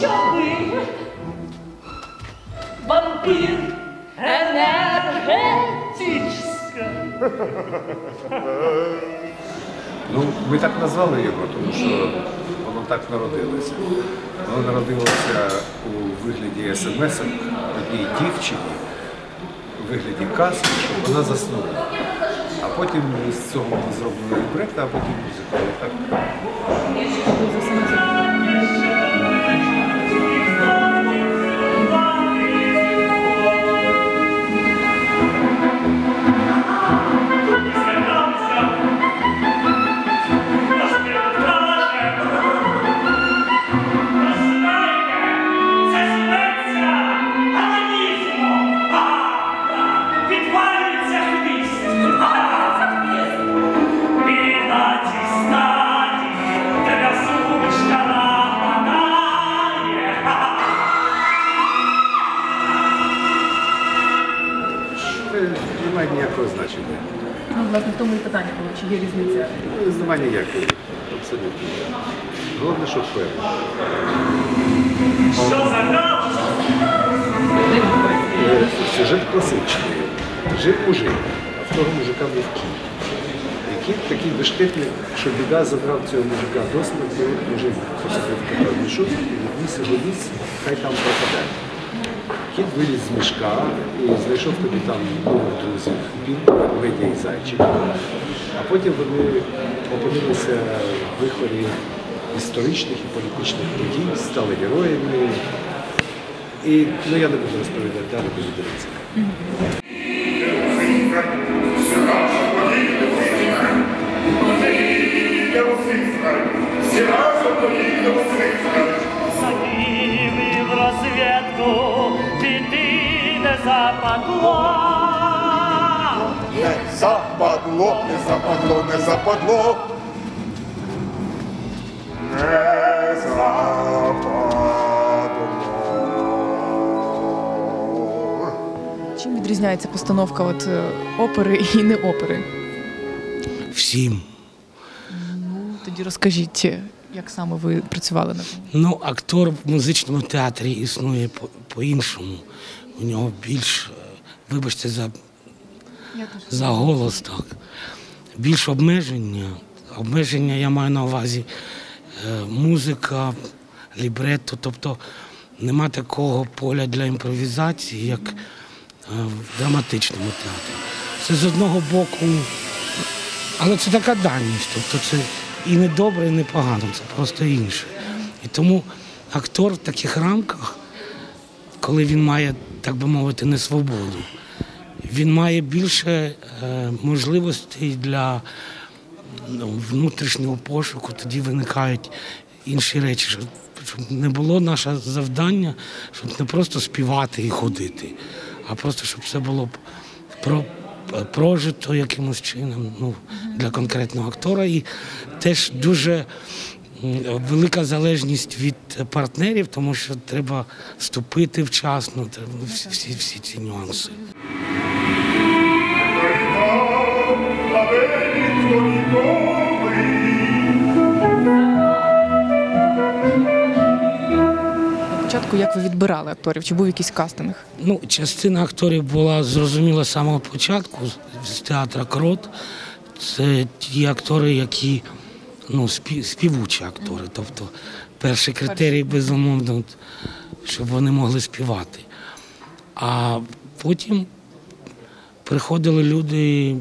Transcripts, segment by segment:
думали, що ви вампір енергетичний. Ну, ми так назвали його, тому що воно так народилося. Воно народилося у вигляді смс одній дівчині, у вигляді казки, щоб вона заснула. А потім з цього було зроблено лібрето, а потім музика. І Так питання було, чи є різниця. Ну, Немає ніякого. Абсолютно. Головне, що впевнено. Що за галузь? Е, Сюжет класичний. Жив мужик, а в того мужика був кіт. І кіт такий бешкетник, що біда забрав цього мужика до смерті, мужик посадив кота мішок і відніс його ліс, хай там пропадає. Кіт виліз з мішка і знайшов тобі там нових друзів, білку, медя і зайчика. А потім вони опинилися в вихорі історичних і політичних подій, стали героями. І ну, я не буду розповідати далі, буде дивитися. Всі западло. Не западло, не западло, не западло. Не западло. Чим відрізняється постановка от, е, опери і не опери? Всім. Ну, тоді розкажіть, як саме ви працювали над? Ну, актор в музичному театрі існує по-іншому. У нього більш, е, вибачте, за, за голос, так. Більш обмеження. Обмеження я маю на увазі е, музика, лібретто, тобто нема такого поля для імпровізації, як е, в драматичному театрі. Це з одного боку але це така даність. Тобто це і не добре, і не погано, це просто інше. І тому актор в таких рамках, коли він має, так би мовити, не свободу, він має більше е, можливостей для ну, внутрішнього пошуку, тоді виникають інші речі. Щоб, не було наше завдання, щоб не просто співати і ходити, а просто щоб це було про, прожито якимось чином ну, для конкретного актора. І теж дуже велика залежність від партнерів, тому що треба вступити вчасно, треба всі, всі, всі ці нюанси. Початку як ви відбирали акторів? Чи був якийсь кастинг? Ну, частина акторів була зрозуміла з самого початку з- з театра Крот. Це ті актори, які ну, спів, співучі актори. Тобто перший критерій, безумовно, щоб вони могли співати. А потім приходили люди,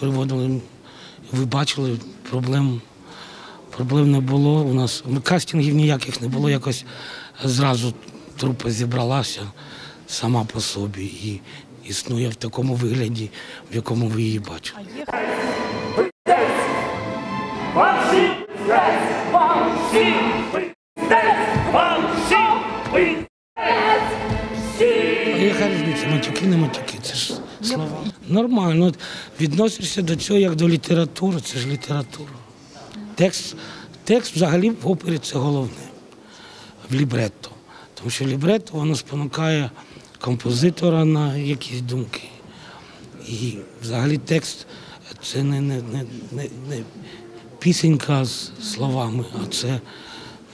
приводили, ви бачили, проблем, проблем не було. У нас кастингів ніяких не було, якось зразу трупа зібралася сама по собі і існує в такому вигляді, в якому ви її бачили. Вам всім пиздець! Вам всім пиздець! Вам всім пиздець! А яка різниця, матюки, не матюки, це ж слова. Нормально. Відносишся до цього як до літератури, це ж література. Текст, текст взагалі в опері це головне, в лібретто. Тому що лібрето воно спонукає композитора на якісь думки. І взагалі текст це не, не, не, не пісенька з словами, а це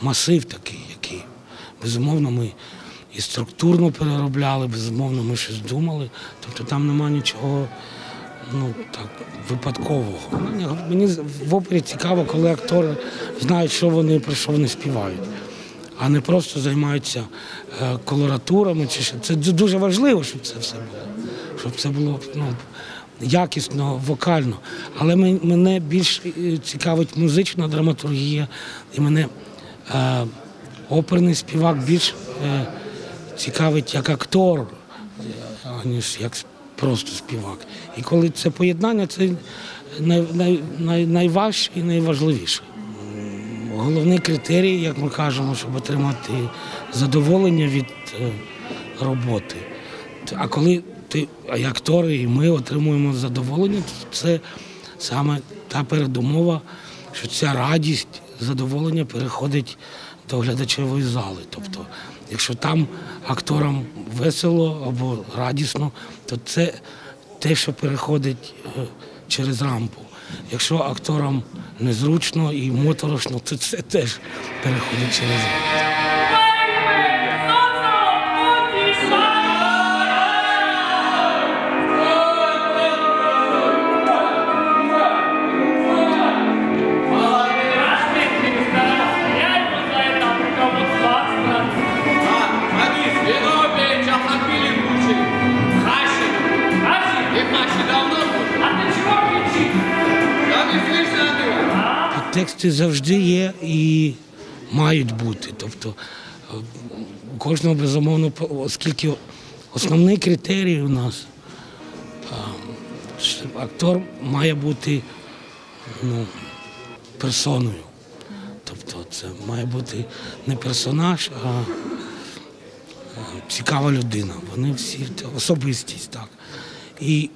масив такий, який. Безумовно, ми і структурно переробляли, безумовно, ми щось думали. Тобто там нема нічого ну, так, випадкового. Мені, мені в опері цікаво, коли актори знають, що вони, про що вони співають, а не просто займаються е, колоратурами. Чи що. Це дуже важливо, щоб це все було. Щоб це було ну, якісно, вокально. Але мене більш е, цікавить музична драматургія, і мене е, оперний співак більш е, цікавить як актор, аніж як просто співак. І коли це поєднання, це най, най, най, найважче і найважливіше. Головний критерій, як ми кажемо, щоб отримати задоволення від е, роботи. А коли ти, і актори, і ми отримуємо задоволення, це саме та передумова, що ця радість, задоволення переходить до глядачевої зали. Тобто, якщо там акторам весело або радісно, то це те, що переходить е, через рампу. Якщо акторам незручно і моторошно, то це теж переходить через рампу. Было. Завжди є і мають бути. Тобто е, у кожного безумовно, оскільки основний критерій у нас е, актор має бути ну, персоною. Тобто це має бути не персонаж, а е, цікава людина. Вони всі особистість, так. І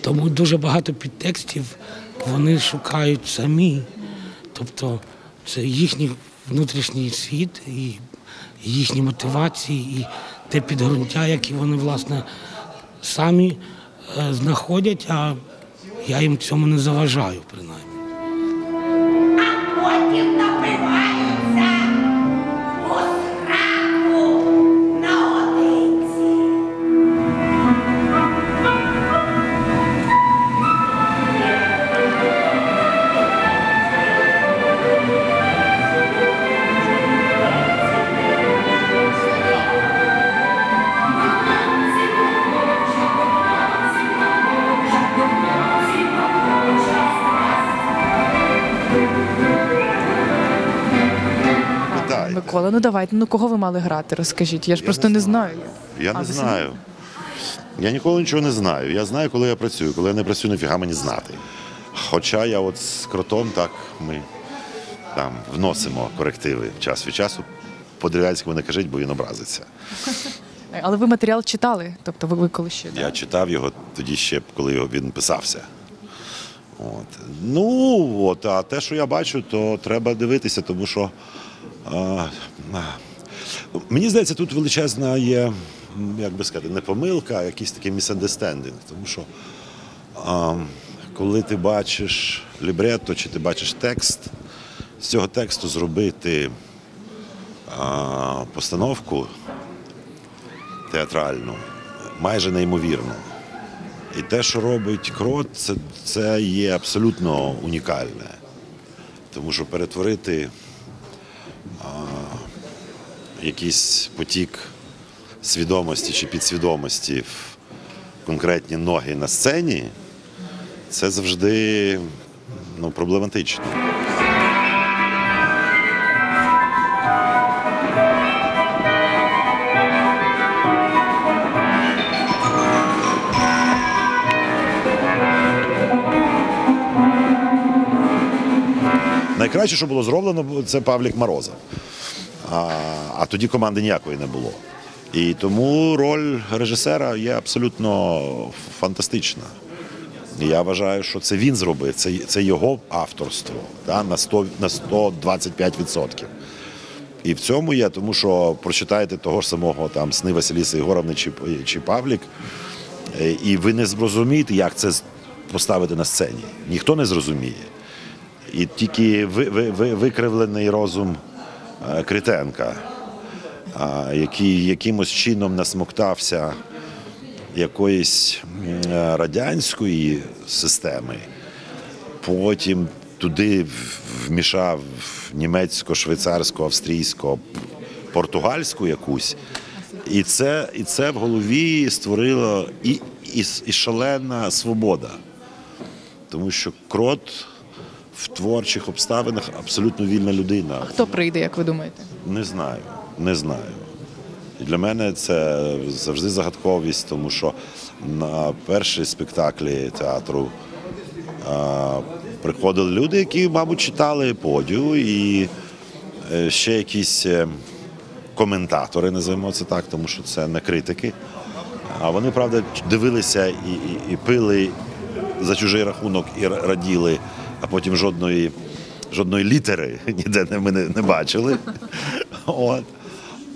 тому дуже багато підтекстів вони шукають самі. Тобто це їхній внутрішній світ і їхні мотивації, і те підґрунтя, які вони власне самі е, знаходять, а я їм цьому не заважаю, принаймні. А потім напиваються Микола, ну давайте, ну кого ви мали грати? Розкажіть. Я ж просто не знаю. Я А, не знаю. Я ніколи нічого не знаю. Я знаю, коли я працюю. Коли я не працюю, нафіга мені знати. Хоча я от з кротом так ми там вносимо корективи час від часу. По-древянському не кажіть, бо він образиться. Але ви матеріал читали, тобто ви, ви коли ще. да? Я читав його тоді ще, коли він писався. От. Ну, от, а те, що я бачу, то треба дивитися, тому що мені здається, тут величезна є, як би сказати, не помилка, а якийсь такий misunderstanding. Тому що а, коли ти бачиш лібретто чи ти бачиш текст, з цього тексту зробити а, постановку театральну майже неймовірно. І те, що робить крот, це, це є абсолютно унікальне. Тому що перетворити якийсь потік свідомості чи підсвідомості в конкретні ноги на сцені, це завжди ну, проблематично. Найкраще, що було зроблено, це Павлік Морозов. А, а тоді команди ніякої не було. І тому роль режисера є абсолютно фантастична. Я вважаю, що це він зробив, це, це його авторство да, на, 100, на 125%. І в цьому є, тому що прочитаєте того ж самого там сни Василіси Ігоровни чи, чи Павлік, і ви не зрозумієте, як це поставити на сцені. Ніхто не зрозуміє. І тільки ви, ви, ви, викривлений розум Критенка, який якимось чином насмоктався якоїсь е, радянської системи, потім туди вмішав німецько, швейцарську, австрійську, португальську якусь. І це, і це в голові створило і, і, і шалена свобода. Тому що крот в творчих обставинах абсолютно вільна людина. Хто прийде, як ви думаєте? Не знаю, не знаю. І для мене це завжди загадковість, тому що на перші спектаклі театру а, приходили люди, які, мабуть, читали подію, і е, ще якісь е, коментатори, називаємо це так, тому що це не критики. А вони, правда, дивилися і, і, і пили за чужий рахунок і раділи, а потім жодної, жодної літери ніде ми не, не бачили. От.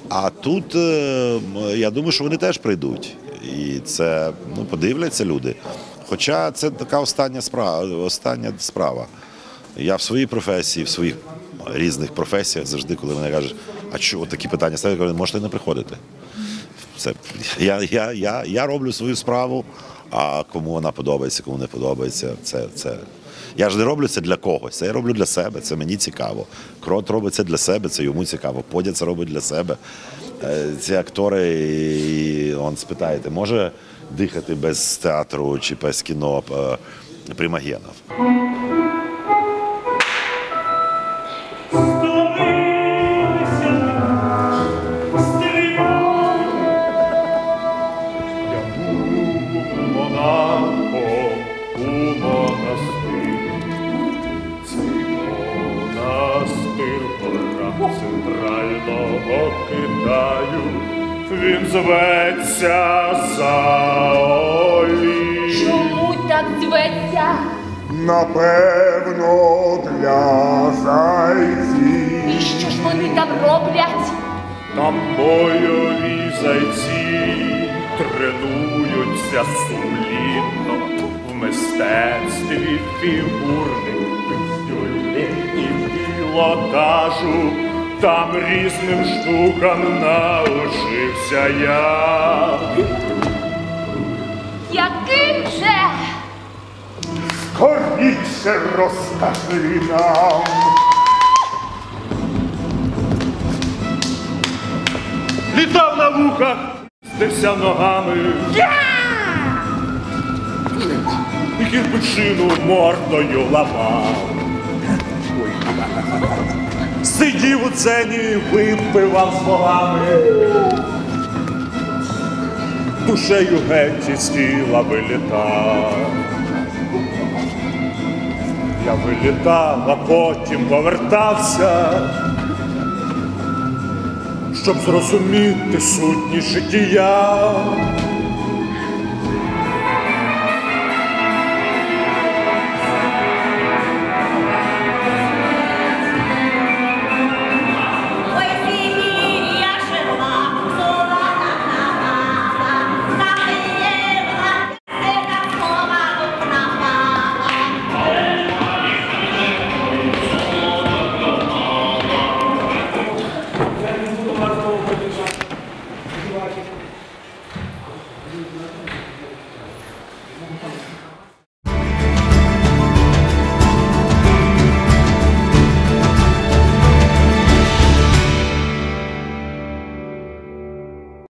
А тут е, я думаю, що вони теж прийдуть. І це ну, подивляться люди. Хоча це така остання справа, остання справа. Я в своїй професії, в своїх різних професіях завжди, коли мене кажуть, а чого такі питання ставлять, я кажу, можете не приходити. Це, я, я, я, я роблю свою справу, а кому вона подобається, кому не подобається, це, це. Я ж не роблю це для когось, це я роблю для себе, це мені цікаво. Крот робить це для себе, це йому цікаво. Подя це робить для себе. Е, Ці актори, і, он спитаєте, може дихати без театру чи без кіно е, Примагенов? Напевно, для зайців. І що ж вони там роблять? Там бойові зайці тренуються сумлінно в мистецтві фігурних і пілотажу. Там різним штукам научився я. Скоріше розкажи нам. Літав на вухах, здився ногами. І кирпичину мордою ламав. Сидів у цені, випивав з богами. Душею геть із тіла вилітав. Я вилітав, а потім повертався, щоб зрозуміти сутність життя.